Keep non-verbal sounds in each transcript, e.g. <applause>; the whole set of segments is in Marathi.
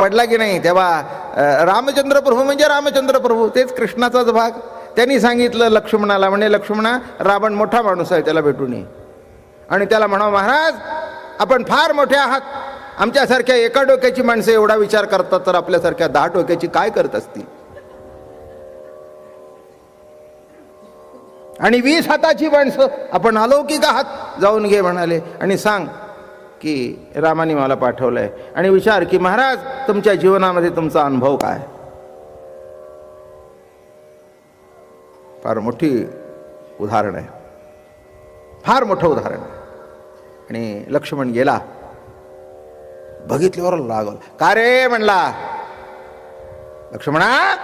पडला की नाही तेव्हा रामचंद्र प्रभू म्हणजे रामचंद्र प्रभू तेच कृष्णाचाच भाग. त्यांनी सांगितलं लक्ष्मणाला म्हणे लक्ष्मणा रावण मोठा माणूस आहे त्याला भेटून ये आणि त्याला म्हणा महाराज आपण फार मोठे आहात. आमच्यासारख्या एका डोक्याची माणसं एवढा विचार करतात तर आपल्यासारख्या दहा डोक्याची काय करत असतील? आणि वीस हाताची माणसं आपण अलौकिक आहात. जाऊन घे म्हणाले आणि सांग की रामाने मला पाठवलंय. आणि विचार की महाराज तुमच्या जीवनामध्ये तुमचा अनुभव काय? फार मोठी उदाहरण आहे. फार मोठं उदाहरण आहे. आणि लक्ष्मण गेला. बघितल्यावर लागल. का रे म्हणला? लक्ष्मणा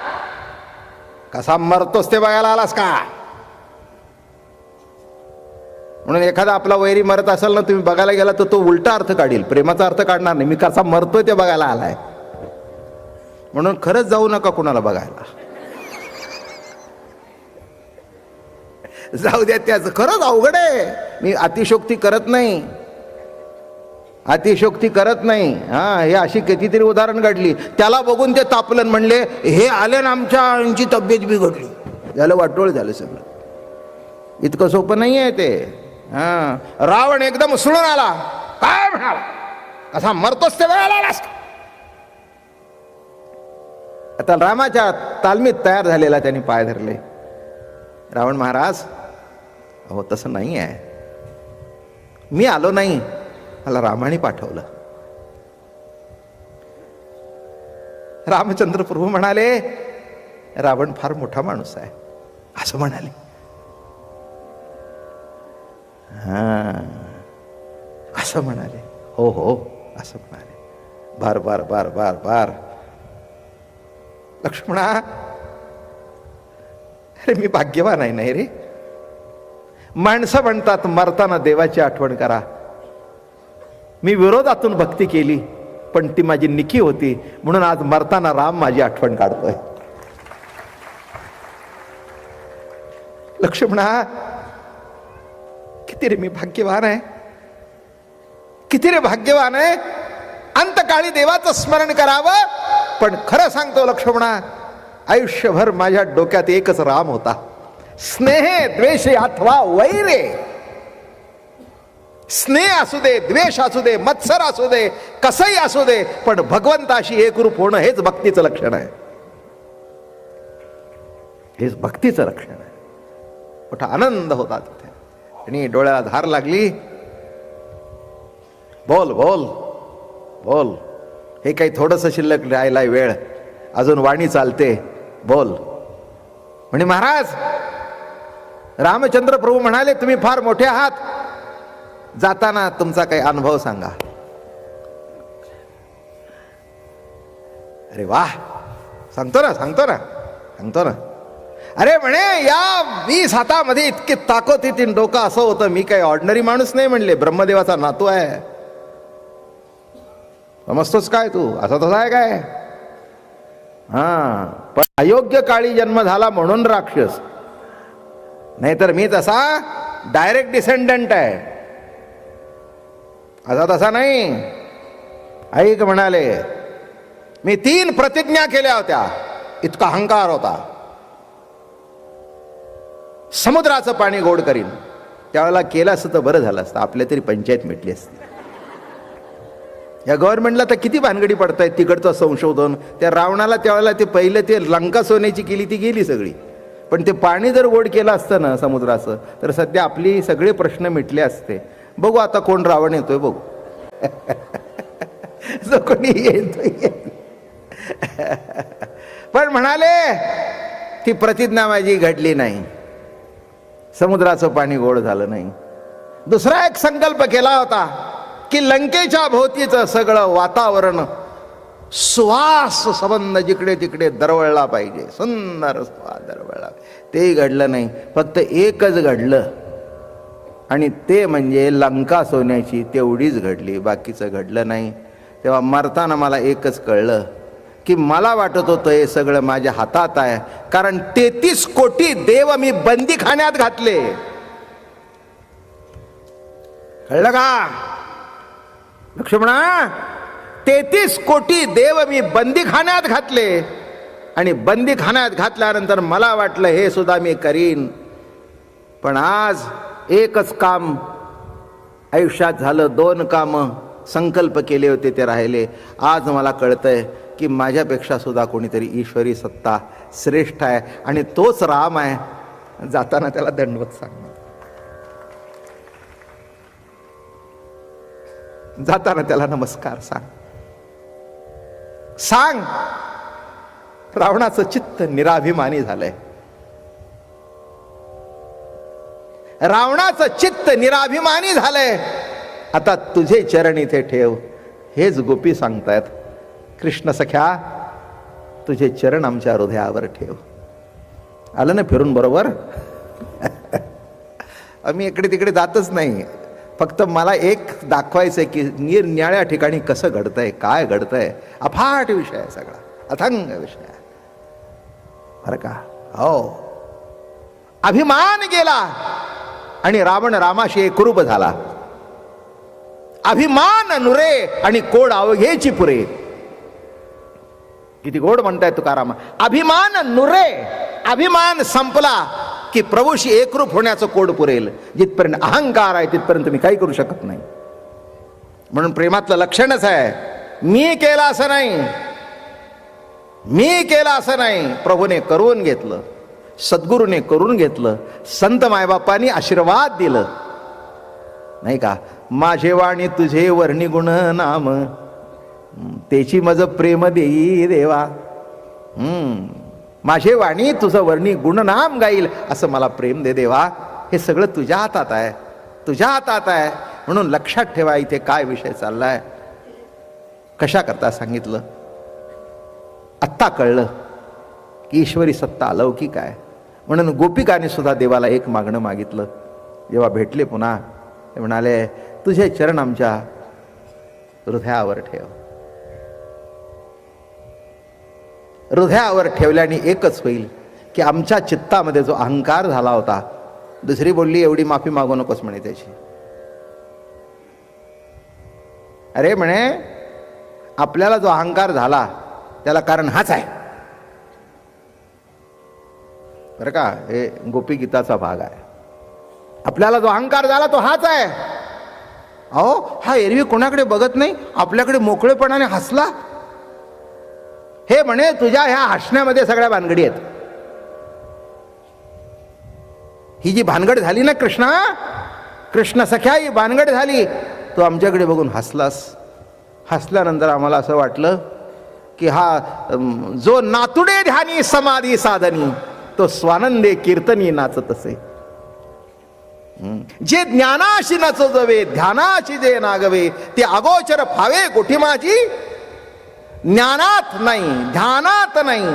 कसा मरतोस ते बघायला आलास का? म्हणून एखादा आपला वैरी मरत असेल ना तुम्ही बघायला गेला तर तो उलटा अर्थ काढील. प्रेमाचा अर्थ काढणार नाही. मी कसा मरतोय ते बघायला आलाय. म्हणून खरंच जाऊ नका कुणाला बघायला. जाऊ द्या त्याचं. खरंच अवघड आहे. मी अतिशोक्ती करत नाही. अतिशोक्ती करत नाही. हा हे अशी कितीतरी उदाहरण घडली. त्याला बघून ते तापलन म्हणले हे आले ना आमच्या आमची तब्येत बिघडली. झालं वाटोळ झालं सगळं. इतकं सोपं नाही आहे ते. रावण एकदम उसळून आला. काय म्हणाला कसा मरतोस ते वेळाला आलास? आता रामाच्या तालमीत तयार झालेला त्यांनी पाय धरले. रावण महाराज हो तसं नाही आहे मी आलो नाही. मला रामाने पाठवलं. रामचंद्र प्रभू म्हणाले रावण फार मोठा माणूस आहे. असं म्हणाले. हा. असं म्हणाले. हो हो असं म्हणाले. बार बार बार बार बार. लक्ष्मणा. अरे मी भाग्यवान आहे नाही रे? माणसं म्हणतात मरताना देवाची आठवण करा. मी विरोधातून भक्ती केली पण ती माझी निकी होती. म्हणून आज मरताना राम माझी आठवण काढतोय. लक्ष्मणा. किती रे मी भाग्यवान आहे? किती रे भाग्यवान आहे? अंतकाळी देवाचं स्मरण करावं. पण खरं सांगतो लक्ष्मणा आयुष्यभर माझ्या डोक्यात एकच राम होता. स्नेहे द्वेषे अथवा वैरे. स्नेह असू दे द्वेष असू दे मत्सर असू दे कसंही असू दे पण भगवंताशी एकरूप होणं हेच भक्तीचं लक्षण आहे. हेच भक्तीचं लक्षण आहे. मोठा आनंद होता तिथे. आणि डोळ्याला धार लागली. बोल बोल बोल. हे काही थोडंसं शिल्लक राहिलाय वेळ. अजून वाणी चालते. बोल. म्हणे महाराज रामचंद्र प्रभू म्हणाले तुम्ही फार मोठे आहात. जाताना तुमचा काही अनुभव सांगा. अरे वा सांगतो ना सांगतो ना सांगतो ना. अरे म्हणे या वीस हातामध्ये इतकी ताकद येते डोकं असं होतं. मी काही ऑर्डनरी माणूस नाही म्हणले ब्रह्मदेवाचा नातू आहे. समजतोच काय तू? असा तसा आहे काय? हा पण अयोग्य काळी जन्म झाला म्हणून राक्षस. नाहीतर मी तसा डायरेक्ट डिसेंडंट आहे. असा तसा नाही. ऐक म्हणाले मी तीन प्रतिज्ञा केल्या होत्या. इतका अहंकार होता. समुद्राचं पाणी गोड करीन. त्यावेळेला केलं असतं तर बरं झालं असतं. आपल्या तरी पंचायत मिटली असती. या गव्हर्नमेंटला तर किती भानगडी पडतायत तिकडचं संशोधन. त्या रावणाला त्यावेळेला ते पहिलं ते लंका सोन्याची केली ती गेली सगळी. पण ते पाणी जर गोड केलं असतं ना समुद्राचं तर सध्या आपली सगळे प्रश्न मिटले असते. बघू आता कोण रावण येतोय बघू. <laughs> जो कोणी येतोय. <laughs> पण म्हणाले ती प्रतिज्ञा माझी घडली नाही. समुद्राचं पाणी गोड झालं नाही. दुसरा एक संकल्प केला होता की लंकेच्या भोवतीचं सगळं वातावरण सुवास संबंध जिकडे तिकडे दरवळला पाहिजे. सुंदर सुवास दरवळला. तेही घडलं नाही. फक्त एकच घडलं. आणि ते म्हणजे लंका सोन्याची तेवढीच घडली. बाकीचं घडलं नाही. तेव्हा मरताना मला एकच कळलं. की मला वाटत होतं हे सगळं माझ्या हातात आहे. कारण तेहतीस कोटी देव मी बंदीखान्यात घातले. कळलं का? लक्ष्मणा तेहतीस कोटी देव मी बंदीखान्यात घातले. आणि बंदीखान्यात घातल्यानंतर मला वाटलं हे सुद्धा मी करीन. पण आज एकच काम आयुष्यात झालं. दोन कामं संकल्प केले होते ते राहिले. आज मला कळतंय की माझ्यापेक्षा सुद्धा कोणीतरी ईश्वरी सत्ता श्रेष्ठ आहे आणि तोच राम आहे जाताना त्याला दंडवत सांग जाताना त्याला नमस्कार सांग. सांग. रावणाचं चित्त निराभिमानी झालंय. रावणाचं चित्त निराभिमानी झालंय. आता तुझे चरण इथे ठेव. हेच गोपी सांगतायत. कृष्ण सख्या तुझे चरण आमच्या हृदयावर ठेव आलं ना फिरून बरोबर आम्ही इकडे तिकडे जातच नाही फक्त मला एक दाखवायचं आहे की निरनिळ्या ठिकाणी कसं घडतंय काय घडतंय अफाट विषय आहे सगळा अथंग विषय आहे बरं का हो अभिमान गेला आणि रावण रामाशी एकरूप झाला अभिमान नुरे आणि कोड अवघेची पुरे किती गोड म्हणताय तुकाराम. अभिमान नुरे अभिमान संपला की प्रभूशी एकरूप होण्याचं कोड पुरेल. जिथपर्यंत अहंकार आहे तिथपर्यंत तुम्ही काही करू शकत नाही. म्हणून प्रेमातलं लक्षणच आहे मी केलं असं नाही. मी केलं असं नाही. प्रभूने करून घेतलं सद्गुरूने करून घेतलं संत मायबापांनी आशीर्वाद दिलं. नाही का? माझे वाणी तुझे वर्णी गुण नाम. त्याची मज प्रेम देई देवा. माझे वाणी तुझं वर्णी गुणनाम गाईल असं मला प्रेम दे देवा. हे सगळं तुझ्या हातात आहे. तुझ्या हातात आहे. म्हणून लक्षात ठेवा इथे काय विषय चाललाय. कशा करता सांगितलं? आत्ता कळलं की ईश्वरी सत्ता अलौकिक आहे. म्हणून गोपिकाने सुद्धा देवाला एक मागणं मागितलं. जेव्हा भेटले पुन्हा ते म्हणाले तुझे चरण आमच्या हृदयावर ठेव. हृदयावर ठेवल्याने एकच होईल की आमच्या चित्तामध्ये जो अहंकार झाला होता दुसरी बोलली एवढी माफी मागू नकोस म्हणे त्याची. अरे म्हणे आपल्याला जो अहंकार झाला त्याला कारण हाच आहे. बरं का हे गोपी गीताचा भाग आहे. आपल्याला जो अहंकार झाला तो हाच आहे. अहो हा एरवी कोणाकडे बघत नाही? आपल्याकडे मोकळेपणाने हसला? हे म्हणे तुझ्या ह्या हसण्यामध्ये सगळ्या भानगडी आहेत. ही जी भानगड झाली ना कृष्णा कृष्ण सख्या ही भानगड झाली तो आमच्याकडे बघून हसलास. हसल्यानंतर आम्हाला असं वाटलं की हा जो नातुडे ध्यानी समाधी साधनी तो स्वानंदे कीर्तनी नाचत असे. जे ज्ञानाशी नचजवे ध्यानाशी जे नागवे ते अगोचर फावे गोठीमाची माझी ज्ञानात नाही ध्यानात नाही.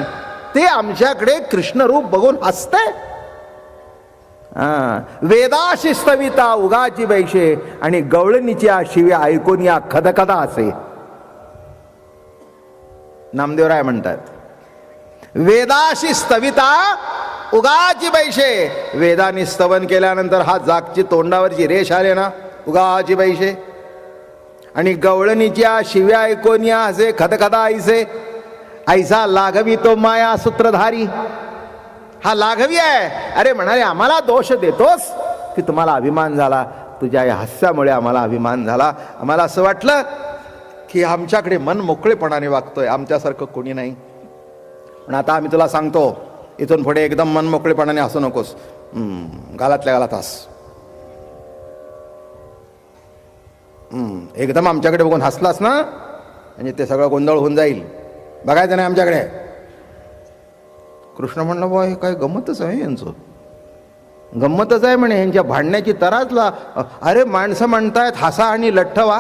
ते आमच्याकडे कृष्णरूप बघून हसते. वेदाशी स्तविता उगाची बैशे आणि गवळणीच्या शिव्या ऐकून या खदखदा असे. नामदेवराय म्हणतात वेदाशी स्तविता उगाची बैशे. वेदानी स्तवन केल्यानंतर हा जागची तोंडावरची रेष आले ना उगाची बैशे. आणि गवळणीच्या शिव्या ऐकोनिया असे खदखदा ऐसे ऐसा लाघवी तो माया सूत्रधारी. हा लाघवी आहे. अरे म्हणाले आम्हाला दोष देतोस? की तुम्हाला अभिमान झाला? तुझ्या या हास्यामुळे आम्हाला अभिमान झाला. आम्हाला असं वाटलं की आमच्याकडे मन मोकळेपणाने वागतोय. आमच्यासारखं कोणी नाही. पण आता आम्ही तुला सांगतो इथून पुढे एकदम मन मोकळेपणाने असू नकोस. गालातल्या गालात हस. एकदम आमच्याकडे बघून हसलास ना? म्हणजे ते सगळं गोंधळ होऊन जाईल. बघायचं नाही आमच्याकडे. कृष्ण म्हणलं बा हे काय गंमतच आहे यांचं. गंमतच आहे म्हणे यांच्या भांडण्याची तराच ला अरे माणसं म्हणतायत हसा आणि लठ्ठ व्हा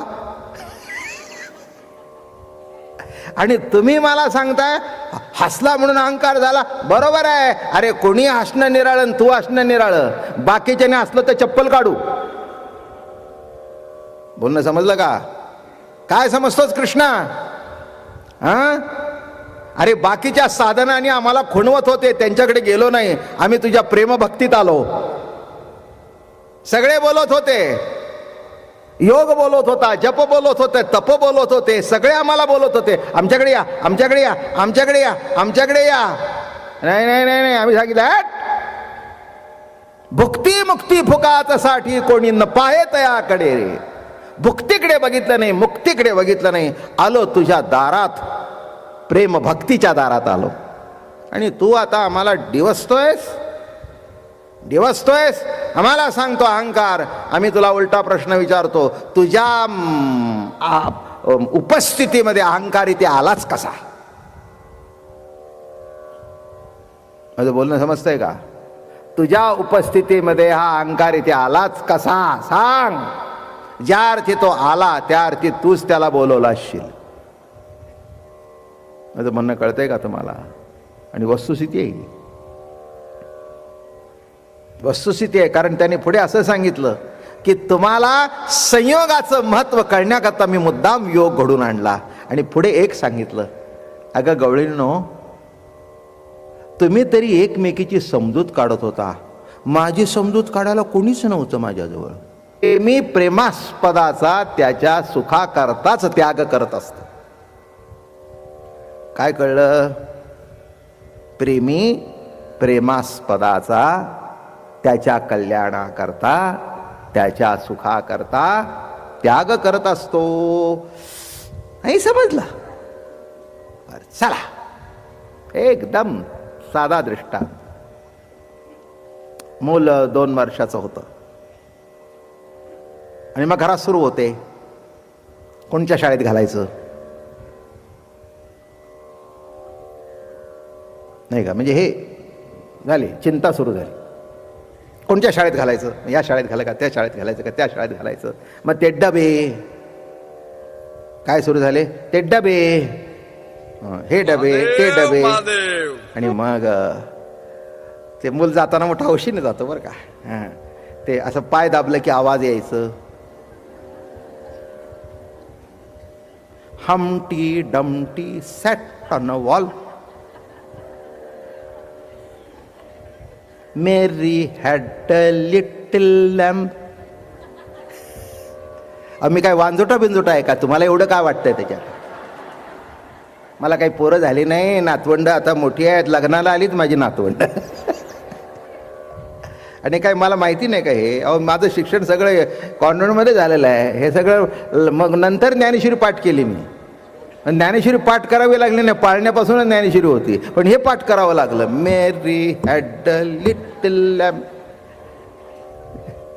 आणि तुम्ही मला सांगताय हसला म्हणून अहंकार झाला. बरोबर आहे. अरे कोणी हसणं निराळं तू हसणं निराळं? बाकीच्याने हसलं तर चप्पल काढू. बोलणं समजलं का? काय समजतोच कृष्णा? हा? अरे बाकीच्या साधनाने आम्हाला खुणवत होते त्यांच्याकडे गेलो नाही. आम्ही तुझ्या प्रेमभक्तीत आलो. सगळे बोलत होते. योग बोलत होता जप बोलत होते तप बोलत होते सगळे आम्हाला बोलत होते. आमच्याकडे या आमच्याकडे या आमच्याकडे या आमच्याकडे या. नाही नाही नाही नाही आम्ही सांगितलं भुक्ती मुक्ती फुकातसाठी कोणी न पाहे तयाकडे. रे भुक्तीकडे बघितलं नाही मुक्तीकडे बघितलं नाही. आलो तुझ्या दारात. प्रेम भक्तीच्या दारात आलो. आणि तू आता आम्हाला डिवसतोयस? डिवसतोयस? आम्हाला सांगतो अहंकार. आम्ही तुला उलटा प्रश्न विचारतो तुझ्या उपस्थितीमध्ये अहंकार इथे आलाच कसा? माझं बोलणं समजतंय का? तुझ्या उपस्थितीमध्ये हा अहंकार इथे आलाच कसा? सांग. ज्या अर्थी तो आला त्या अर्थी तूच त्याला बोलवला असशील. माझं म्हणणं कळतंय का तुम्हाला? आणि वस्तुस्थिती आहे वस्तुस्थिती आहे कारण त्याने पुढे असं सांगितलं की तुम्हाला संयोगाचं महत्त्व कळण्याकरता मी मुद्दाम योग घडून आणला. आणि पुढे एक सांगितलं अगं गवळींनो तुम्ही तरी एकमेकीची समजूत काढत होता. माझी समजूत काढायला कोणीच नव्हतं माझ्याजवळ. प्रेमी प्रेमास्पदाचा त्याच्या सुखाकरताच त्याग करत असत. काय कळलं? प्रेमी प्रेमास्पदाचा त्याच्या कल्याणाकरता त्याच्या सुखाकरता त्याग करत असतो. नाही समजला? चला. एकदम साधा दृष्टांत. मूल दोन वर्षाचं होतं. आणि मग घरात सुरू होते. कोणत्या शाळेत घालायचं? नाही का? म्हणजे हे झाली चिंता सुरू झाली. कोणत्या शाळेत घालायचं? या शाळेत घालाय का? त्या शाळेत घालायचं का? त्या शाळेत घालायचं. मग ते डबे. काय सुरू झाले? ते डबे. हं, डबे ते डबे. आणि मग ते मूल जाताना मोठा हौशीने जातो बरं का. हां ते असं पाय दाबलं की आवाज यायचं. Humpty Dumpty on on a wall. Mary a little lamb आम्ही काय वांजोटा बिंजोटा आहे का? तुम्हाला एवढं काय वाटतंय त्याच्यात? मला काही पोरं झाली नाही नातवंड आता मोठी आहेत लग्नाला आलीच माझी नातवंड. आणि काय मला माहिती नाही का हे? अहो माझं शिक्षण सगळं कॉन्व्हेंटमध्ये झालेलं आहे. हे सगळं ल- मग नंतर ज्ञानेश्वरी पाठ केली मी. ज्ञानेश्वरी पाठ करावी लागली नाही पाळण्यापासूनच ज्ञानेश्वरी होती. पण हे पाठ करावं लागलं. मेरी हॅड लिटल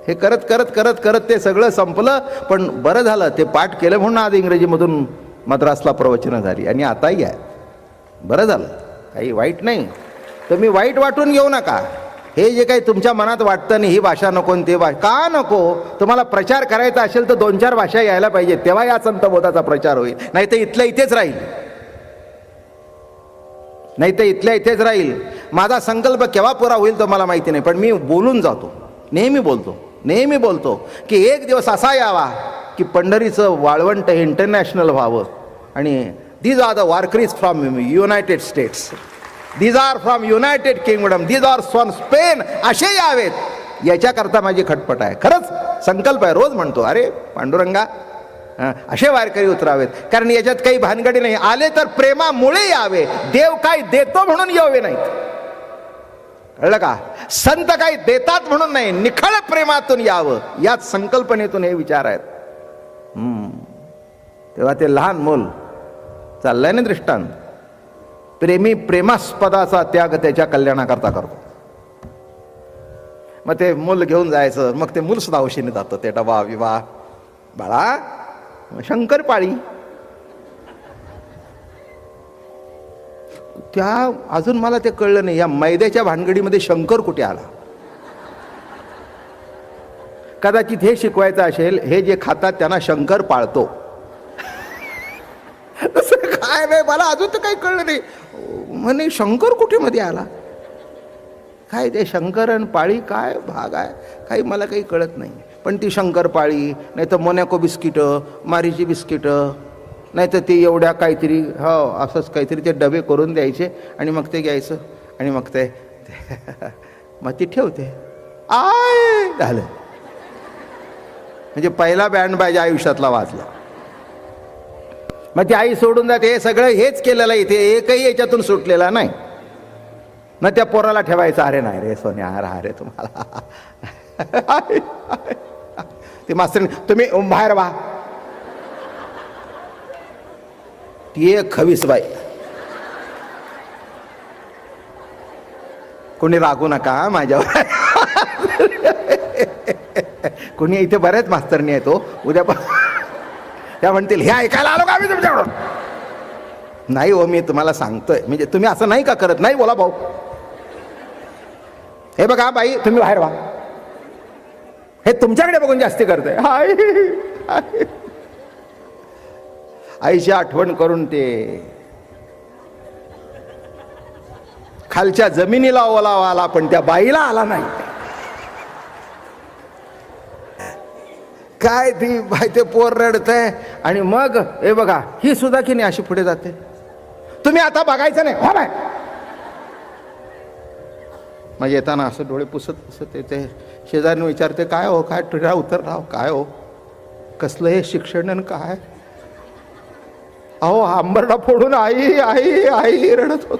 हे करत करत करत करत ते सगळं संपलं. पण बरं झालं ते पाठ केलं म्हणून आज इंग्रजीमधून मद्रासला प्रवचनं झाली. आणि आताही आहे. बरं झालं. काही वाईट नाही. तुम्ही वाईट वाटून घेऊ नका. हे जे काही तुमच्या मनात वाटतं नाही ही भाषा नको आणि ते भाषा का नको? तुम्हाला प्रचार करायचा असेल तर दोन चार भाषा यायला पाहिजे तेव्हा या संतबोधाचा प्रचार होईल. नाही तर इथल्या इथेच राहील. नाही तर इथल्या इथेच राहील. माझा संकल्प केव्हा पुरा होईल तर मला माहिती नाही पण मी बोलून जातो. नेहमी बोलतो. नेहमी बोलतो की एक दिवस असा यावा की पंढरीचं वाळवंट हे इंटरनॅशनल व्हावं. आणि these are the Warkaris from United States these are from United Kingdom these are from Spain असे यावेत. याच्याकरता माझी खटपट आहे. खरंच संकल्प आहे. रोज म्हणतो अरे पांडुरंगा असे वारकरी उतरावेत. कारण याच्यात काही भानगडी नाही. आले तर प्रेमामुळे यावे. देव काय देतो म्हणून यावे नाहीत. कळलं का? संत काही देतात म्हणून नाही. निखळ प्रेमातून यावं. याच संकल्पनेतून हे विचार आहेत. तेव्हा ते लहान मूल चाललंय ना दृष्टांत. प्रेमी प्रेमास्पदाचा त्याग त्याच्या कल्याणाकरता करतो. मग ते मूल घेऊन जायचं मग ते मूल सुद्धा औशीने जातं. ते डबा विवाह बाळा शंकरपाळी त्या अजून मला ते कळलं नाही या मैद्याच्या भानगडीमध्ये शंकर कुठे आला? कदाचित हे शिकवायचं असेल हे जे खातात त्यांना शंकर पाळतो. <laughs> काय नाही मला अजून तर काही कळलं नाही. म्हणे शंकर कुठे मध्ये आला? काय ते शंकर आणि पाळी काय भाग आहे? काही मला काही कळत नाही. पण ती शंकरपाळी नाही तर मोनॅको बिस्किटं मारीची बिस्किटं नाही तर ते एवढ्या काहीतरी हो असंच काहीतरी ते डबे करून द्यायचे आणि मग ते घ्यायचं आणि मग ते ते- <laughs> मग ती ठेवते. आय! झालं. म्हणजे पहिला बँड पाहिजे आयुष्यातला वाजला. मग ती आई सोडून जाते. हे सगळं हेच केलेलं आहे इथे. एकही याच्यातून सुटलेला नाही. मग त्या पोराला ठेवायचं अरे नाही रे सोन्या अरे अरे तुम्हाला. ती मास्तर तुम्ही बाहेर व्हा. ती एक खवीस बाई. कोणी रागू नका माझ्यावर. कोणी इथे बऱ्याच मास्तरनी येतो हो. उद्या पण त्या म्हणतील हे ऐकायला आलो का आम्ही तुमच्याकडून? नाही हो मी तुम्हाला सांगतोय. म्हणजे तुम्ही असं नाही का करत? नाही बोला भाऊ. हे बघा बाई तुम्ही बाहेर व्हा. हे तुमच्याकडे बघून जास्ती करते हाय. आईची आठवण करून ते. खालच्या जमिनीला ओलावा आला पण त्या बाईला आला नाही. काय ती बाय ते पोर रडतंय? आणि मग हे बघा ही सुद्धा की नाही अशी पुढे जाते? तुम्ही आता बघायचं नाही हो बाय. मग येताना असं डोळे पुसत पुसत येते. शेजारीने विचारते काय हो काय तुझ्या उतर राव काय हो? कसलं हे शिक्षण आणि काय? अहो आंबरडा फोडून आई आई आई रडत होत.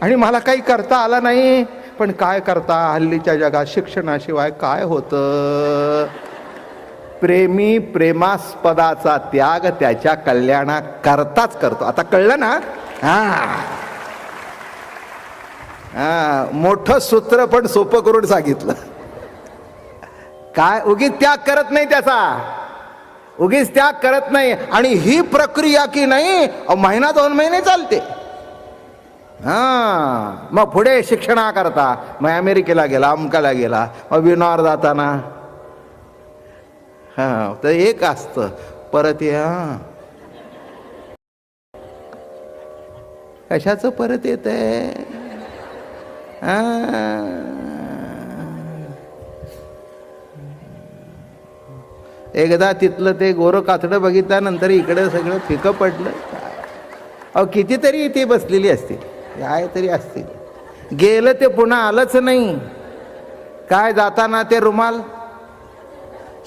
आणि मला काही करता आला नाही. पण काय करता हल्लीच्या जगात? शिक्षणाशिवाय काय होतं? प्रेमी प्रेमास्पदाचा त्याग त्याच्या कल्याणा करताच करतो. आता कळलं ना? हा. मोठं सूत्र पण सोपं करून सांगितलं. काय उगीच त्याग करत नाही त्याचा. उगीच त्याग करत नाही. आणि ही प्रक्रिया की नाही महिना दोन महिने चालते. हा. मग पुढे शिक्षणा करता मग अमेरिकेला गेला अमकाला गेला मग विनोर जाताना हा तर एक असतं. परत या. कशाचं परत येत एकदा तिथलं ते गोरं कातडं बघितल्यानंतर इकडे सगळं फिकं पडलं. अहो कितीतरी इथे बसलेली असतील. काय तरी असतील. गेलं ते पुन्हा आलंच नाही. काय जाताना ते रुमाल?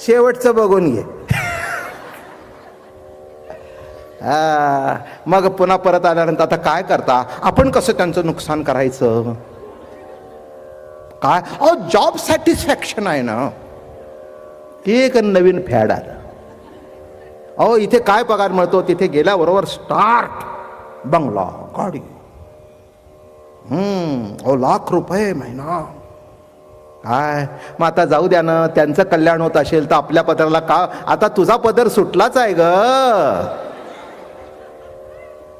शेवटचं बघून घे. मग पुन्हा परत आल्यानंतर आता काय करता? आपण कसं त्यांचं नुकसान करायचं? काय? अहो जॉब सॅटिस्फॅक्शन आहे ना. एक नवीन फॅड आलं. अहो इथे काय पगार मिळतो? तिथे गेल्याबरोबर स्टार्ट बंगला गाडी. हम्म अहो लाख रुपये महिना. काय? मग आता जाऊ द्या ना त्यांचं कल्याण होत असेल तर आपल्या पदराला का? आता तुझा पदर सुटलाच आहे ग.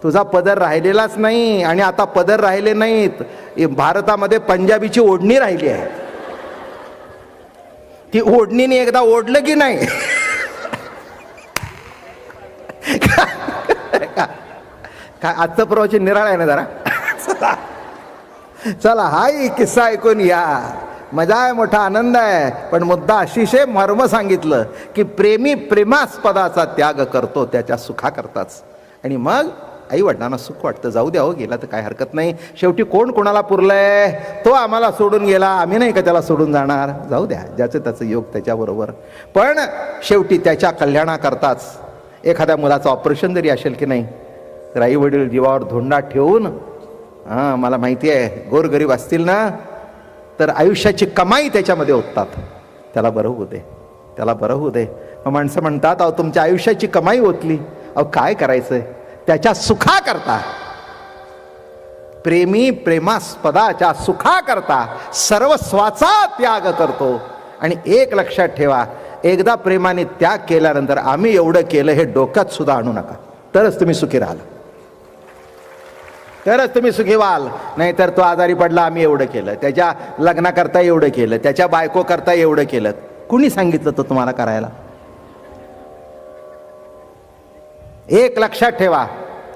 तुझा पदर राहिलेलाच नाही आणि आता पदर राहिले नाहीत. भारतामध्ये पंजाबीची ओढणी राहिली आहे. ती ओढणीने एकदा ओढलं की नाही? काय आजचं प्रवचन निराळ आहे ना जरा? चला. चला हाय किस्सा ऐकून या. मजा आहे मोठा आनंद आहे. पण मुद्दा अतिशय मर्म सांगितलं की प्रेमी प्रेमास्पदाचा त्याग करतो त्याच्या सुखाकरताच. आणि मग आई वडिलांना सुख वाटतं. जाऊ द्या हो गेला तर काय हरकत नाही. शेवटी कोण कोणाला पुरलंय? तो आम्हाला सोडून गेला. आम्ही नाही का त्याला सोडून जाणार? जाऊ द्या. ज्याचं त्याचं योग त्याच्याबरोबर. पण शेवटी त्याच्या कल्याणाकरताच एखाद्या मुलाचं ऑपरेशन जरी असेल की नाही तर आई वडील जीवावर धोंडा ठेवून हां मला माहिती आहे गोरगरीब असतील ना तर आयुष्याची कमाई त्याच्यामध्ये होतात त्याला बरं होऊ दे. त्याला बरं होऊ दे. मग माणसं म्हणतात अहो तुमच्या आयुष्याची कमाई ओतली. अहो काय करायचंय? त्याच्या सुखाकरता. प्रेमी प्रेमास्पदाच्या सुखाकरता सर्वस्वाचा त्याग करतो. आणि एक लक्षात ठेवा एकदा प्रेमाने त्याग केल्यानंतर आम्ही एवढं केलं हे डोक्यात सुद्धा आणू नका. तरच तुम्ही सुखी राहाल. तरच तुम्ही सुखी व्हाल. नाहीतर तो आजारी पडला आम्ही एवढं केलं. त्याच्या लग्नाकरता एवढं केलं. त्याच्या बायको करता एवढं केलं. कुणी सांगितलं तो तुम्हाला करायला? एक लक्षात ठेवा.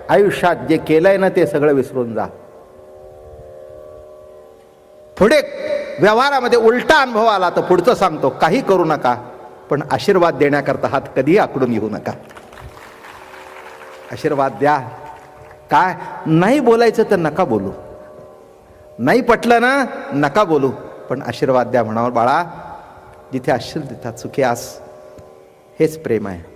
आयुष्यात जे केलंय ना ते सगळं विसरून जा. पुढे व्यवहारामध्ये उलटा अनुभव आला तर पुढचं सांगतो. काही करू नका पण आशीर्वाद देण्याकरता हात कधीही आकडून घेऊ नका. आशीर्वाद द्या. काय? नाही बोलायचं तर नका बोलू. नाही पटलं ना नका बोलू. पण आशीर्वाद द्या म्हणावं बाळा जिथे असशील तिथं सुखी आस. हेच प्रेम आहे.